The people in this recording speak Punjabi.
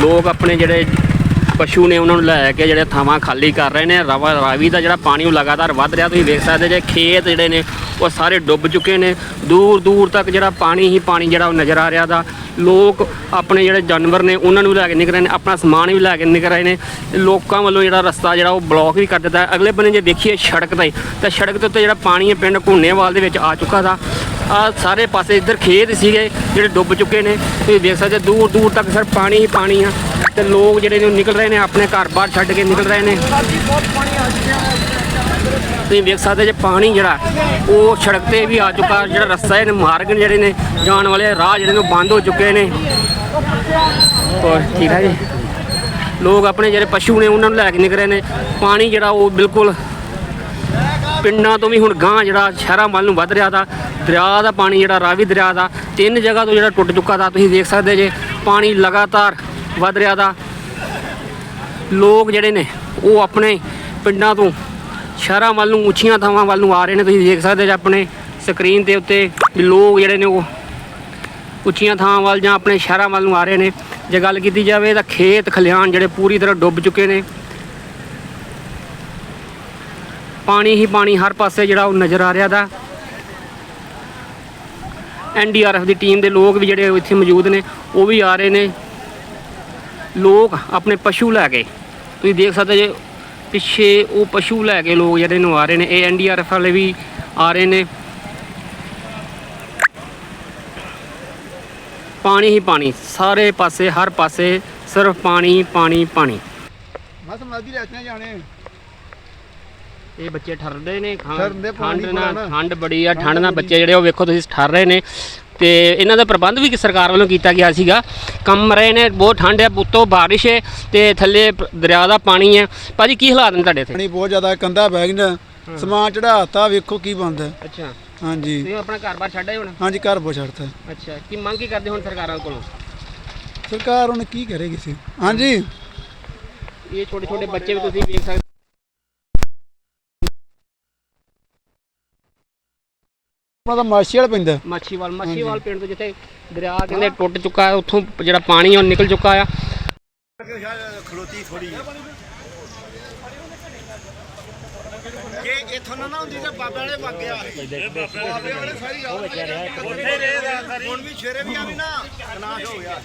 ਲੋਕ ਆਪਣੇ ਜਿਹੜੇ ਪਸ਼ੂ ਨੇ ਉਹਨਾਂ ਨੂੰ ਲੈ ਕੇ ਜਿਹੜੇ ਥਾਵਾਂ ਖਾਲੀ ਕਰ ਰਹੇ ਨੇ। ਰਵਾ ਰਾਵੀ ਦਾ ਜਿਹੜਾ ਪਾਣੀ ਉਹ ਲਗਾਤਾਰ ਵੱਧ ਰਿਹਾ, ਤੁਸੀਂ ਵੇਖ ਸਕਦੇ ਜੇ ਖੇਤ ਜਿਹੜੇ ਨੇ, ਉਹ ਸਾਰੇ ਡੁੱਬ ਚੁੱਕੇ ਨੇ। ਦੂਰ ਦੂਰ ਤੱਕ ਜਿਹੜਾ ਪਾਣੀ ਹੀ ਪਾਣੀ ਜਿਹੜਾ ਉਹ ਨਜ਼ਰ ਆ ਰਿਹਾ ਦਾ। ਲੋਕ ਆਪਣੇ ਜਿਹੜੇ ਜਾਨਵਰ ਨੇ, ਉਹਨਾਂ ਨੂੰ ਵੀ ਲੈ ਕੇ ਨਿਕਲ ਰਹੇ ਨੇ, ਆਪਣਾ ਸਮਾਨ ਵੀ ਲੈ ਕੇ ਨਿਕਲ ਰਹੇ ਨੇ। ਲੋਕਾਂ ਵੱਲੋਂ ਜਿਹੜਾ ਰਸਤਾ ਜਿਹੜਾ ਉਹ ਬਲੌਕ ਵੀ ਕਰ ਦਿੱਤਾ। ਅਗਲੇ ਬੰਨੇ ਜੇ ਦੇਖੀਏ ਸੜਕ ਤੇ ਤਾਂ ਸੜਕ ਦੇ ਉੱਤੇ ਜਿਹੜਾ ਪਾਣੀ ਹੈ, ਪਿੰਡ ਘੁੰਨੇਵਾਲ ਦੇ ਵਿੱਚ ਆ ਚੁੱਕਾ ਦਾ। ਆ ਸਾਰੇ ਪਾਸੇ ਇੱਧਰ ਖੇਤ ਸੀਗੇ ਜਿਹੜੇ ਡੁੱਬ ਚੁੱਕੇ ਨੇ। ਤੁਸੀਂ ਦੇਖ ਸਕਦੇ ਦੂਰ ਦੂਰ ਤੱਕ ਸਰ ਪਾਣੀ ਹੀ ਪਾਣੀ ਆ। ਤੇ ਲੋਕ ਜਿਹੜੇ ਨੇ ਉਹ ਨਿਕਲ ਰਹੇ ਨੇ, ਆਪਣੇ ਘਰ ਬਾਹਰ ਛੱਡ ਕੇ ਨਿਕਲ ਰਹੇ ਨੇ। ਤੁਸੀਂ ਵੇਖ ਸਕਦੇ ਜੇ ਪਾਣੀ ਜਿਹੜਾ, ਉਹ ਸੜਕ ਤੇ ਵੀ ਆ ਚੁੱਕਾ। ਜਿਹੜਾ ਰਸਤਾ ਹੈ ਮਾਰਗ ਜਿਹੜੇ ਨੇ, ਜਾਣ ਵਾਲੇ ਰਾਹ ਜਿਹੜੇ ਨੇ, ਉਹ ਬੰਦ ਹੋ ਚੁੱਕੇ ਨੇ। ਹੋਰ, ਠੀਕ ਹੈ ਜੀ। ਲੋਕ ਆਪਣੇ ਜਿਹੜੇ ਪਸ਼ੂ ਨੇ, ਉਹਨਾਂ ਨੂੰ ਲੈ ਕੇ ਨਿਕਲ ਰਹੇ ਨੇ। ਪਾਣੀ ਜਿਹੜਾ, ਉਹ ਬਿਲਕੁਲ ਪਿੰਡਾਂ ਤੋਂ ਵੀ ਹੁਣ ਗਾਂ ਜਿਹੜਾ ਸ਼ਹਿਰਾਂ ਵੱਲ ਨੂੰ ਵੱਧ ਰਿਹਾ ਦਾ, ਦਰਿਆ ਦਾ ਪਾਣੀ ਜਿਹੜਾ ਰਾਵੀ ਦਰਿਆ ਦਾ, ਤਿੰਨ ਜਗ੍ਹਾ ਤੋਂ ਜਿਹੜਾ ਟੁੱਟ ਚੁੱਕਾ ਦਾ ਤੁਸੀਂ ਦੇਖ ਸਕਦੇ ਜੇ, ਪਾਣੀ ਲਗਾਤਾਰ ਵੱਧ ਰਿਹਾ ਦਾ। ਲੋਕ ਜਿਹੜੇ ਨੇ, ਉਹ ਆਪਣੇ ਪਿੰਡਾਂ ਤੋਂ ਸ਼ਹਿਰਾਂ ਵੱਲ ਨੂੰ, ਉੱਚੀਆਂ ਥਾਵਾਂ ਵੱਲ ਨੂੰ ਆ ਰਹੇ ਨੇ, ਤੁਸੀਂ ਦੇਖ ਸਕਦੇ ਜੇ ਆਪਣੇ ਸਕਰੀਨ ਦੇ ਉੱਤੇ ਵੀ ਲੋਕ ਜਿਹੜੇ ਨੇ ਉਹ ਉੱਚੀਆਂ ਥਾਵਾਂ ਵੱਲ ਜਾਂ ਆਪਣੇ ਸ਼ਹਿਰਾਂ ਵੱਲ ਨੂੰ ਆ ਰਹੇ ਨੇ। ਜੇ ਗੱਲ ਕੀਤੀ ਜਾਵੇ ਤਾਂ ਖੇਤ ਖਲਿਆਣ ਜਿਹੜੇ ਪੂਰੀ ਤਰ੍ਹਾਂ ਡੁੱਬ ਚੁੱਕੇ ਨੇ ਪਾਣੀ ਹੀ ਪਾਣੀ ਹਰ ਪਾਸੇ ਜਿਹੜਾ ਉਹ ਨਜ਼ਰ ਆ ਰਿਹਾ ਦਾ। ਐਨਡੀਆਰਐਫ ਦੀ ਟੀਮ ਦੇ ਲੋਕ ਵੀ ਜਿਹੜੇ ਇੱਥੇ ਮੌਜੂਦ ਨੇ, ਉਹ ਵੀ ਆ ਰਹੇ ਨੇ। ਲੋਕ ਆਪਣੇ ਪਸ਼ੂ ਲੈ ਕੇ, ਤੁਸੀਂ ਦੇਖ ਸਕਦੇ ਜੇ ਪਿੱਛੇ ਉਹ ਪਸ਼ੂ ਲੈ ਕੇ ਲੋਕ ਜਿਹੜੇ ਨੂੰ ਆ ਰਹੇ ਨੇ, ਇਹ ਐਨਡੀਆਰਐਫ ਵਾਲੇ ਵੀ ਆ ਰਹੇ ਨੇ। ਪਾਣੀ ਹੀ ਪਾਣੀ, ਸਾਰੇ ਪਾਸੇ, ਹਰ ਪਾਸੇ ਸਿਰਫ ਪਾਣੀ ਪਾਣੀ ਪਾਣੀ। ਬਸ ਮਾਦੀ ਰਹਿਤੀਆਂ ਜਾਣੇ। ਇਹ ਬੱਚੇ ਠਰਦੇ ਨੇ ਖਾਂ- ਠਰਦੇ ਪਾਣੀ ਠੰਡ ਨਾਲ। ਠੰਡ ਬੜੀ ਆ ਠੰਡ ਨਾਲ ਬੱਚੇ ਜਿਹੜੇ ਉਹ ਵੇਖੋ ਤੁਸੀਂ ਠਰ ਰਹੇ ਨੇ। ਤੇ ਇਹਨਾਂ ਦਾ ਪ੍ਰਬੰਧ ਵੀ ਸਰਕਾਰ ਵੱਲੋਂ ਕੀਤਾ ਗਿਆ ਸੀਗਾ। ਕੰਮ ਰਹੇ ਨੇ ਬਹੁਤ ਠੰਡ ਹੈ ਉੱਤੋਂ ਬਾਰਿਸ਼ ਹੈ ਤੇ ਥੱਲੇ ਪ- ਦਰਿਆ ਦਾ ਪਾਣੀ ਹੈ ਭਾਜੀ ਕੀ ਹਾਲਾਤ ਨੇ ਤੁਹਾਡੇ ਇੱਥੇ? ਪਾਣੀ ਬਹੁਤ ਜ਼ਿਆਦਾ ਕੰਧਾ ਬਹਿ ਗਈਆਂ। ਸਮਾਨ ਚੜਾਤਾ ਵੇਖੋ ਕੀ ਬੰਦਾ ਅੱਛਾ। ਹਾਂਜੀ। ਤੁਸੀਂ ਆਪਣਾ ਘਰ-ਬਾਰ ਛੱਡਿਆ ਹੁਣ? ਹਾਂਜੀ ਘਰ ਬੋ ਛੱਡਤਾ। ਅੱਛਾ ਕੀ ਮੰਗ ਕੀ ਕਰਦੇ ਹੁਣ ਸਰਕਾਰਾਂ ਕੋਲੋਂ? ਸਰਕਾਰ ਹੁਣ ਕੀ ਕਰੇਗੀ ਸੀ? ਹਾਂਜੀ। ਇਹ ਛੋਟੇ ਛੋਟੇ ਬੱਚੇ ਵੀ ਤੁਸੀਂ ਵੇਖ ਸਕਦੇ ਉਹਨਾਂ ਦਾ ਮਾਸ਼ੀਅਲ ਪੈਂਦਾ ਮਾਛੀਵਾਲ ਮਾਛੀਵਾਲ ਪਿੰਡ ਤੋਂ ਜਿੱਥੇ ਦਰਿਆ ਕਹਿੰਦੇ ਟੁੱਟ ਚੁੱਕਾ ਹੈ ਉੱਥੋਂ ਜਿਹੜਾ ਪਾਣੀ ਉਹ ਨਿਕਲ ਚੁੱਕਾ ਆ। ਖਲੋਤੀ ਥੋੜੀ ਜੇ ਇਥੋਂ ਨਾ ਨਾ ਹੁੰਦੀ ਤਾਂ ਬਾਬੇ ਵਾਲੇ ਵਗ ਗਿਆ ਬਾਬੇ ਵਾਲੇ ਸਾਰੀ ਰਾਤ ਹੁਣ ਵੀ ਸ਼ੇਰੇ ਵੀ ਆ ਵੀ ਨਾ ਨਾਸ਼ ਹੋ ਗਿਆ